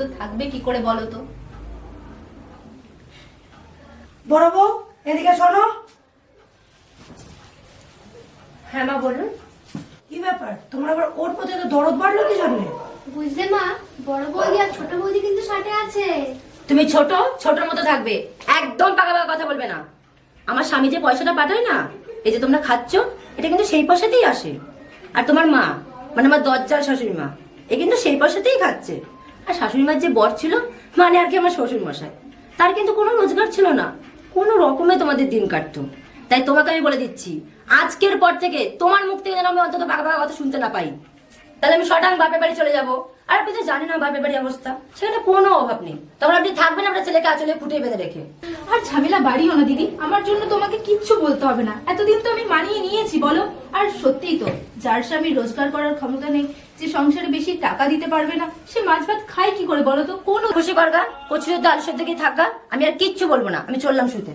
তো থাকবে কি করে বলো তো? বড় বউ এদিকে শোনো। হ্যাঁ মা বলুন। কি ব্যাপার? তোমরা আবার ওর প্রতি তো দরদ বাড়লো কি জন্যে? বুঝলে মা বড় বৌদি আর ছোট বৌদি কিন্তু সাথে আছে। তুমি ছোট ছোটর মতো থাকবে। একদম পাকা পাকা কথা বলবে না। আমার স্বামী যে পয়সাটা পাঠায় না এই যে তোমরা খাচ্ছ এটা কিন্তু সেই পয়সাতেই আসে। আর তোমার মা মানে আমার দজ্জাল শাশুড়ি মা এ কিন্তু সেই পয়সাতেই খাচ্ছে। আর শাশুড়ি মার যে বর ছিল মানে আর কি আমার শ্বশুর মশাই তার কিন্তু কোনো রোজগার ছিল না। কোনো রকমে তোমাদের দিন কাটতো। তাই তোমাকে আমি বলে দিচ্ছি, আজকের পর থেকে তোমার মুখ থেকে যেন আমি অন্তত পাকা পাকা কথা শুনতে না পাই। তাহলে আমি শটাং বাপের বাড়ি চলে যাব। আর আপনি তো জানেন না বাপের বাড়ি অবস্থা, সেখানে কোনো অভাব নেই। তখন আপনি থাকবেন আপনার ছেলেকে আচলে ফুটে বেঁধে রেখে। আর ঝামেলা বাড়িও না, দিদি। আমার জন্য তোমাকে কিচ্ছু বলতে হবে না। এতদিন তো আমি মানিয়ে নিয়েছি, বলো। আর সত্যিই তো, যার স্বামী রোজগার করার ক্ষমতা নেই যে সংসারে বেশি টাকা দিতে পারবে না, সে মাছ ভাত খায় কি করে বলো তো? কোনো খুশি করগা? কচুর দাল সেদ্ধ কি থাকা আমি আর কিচ্ছু বলব না। আমি চললাম শুতে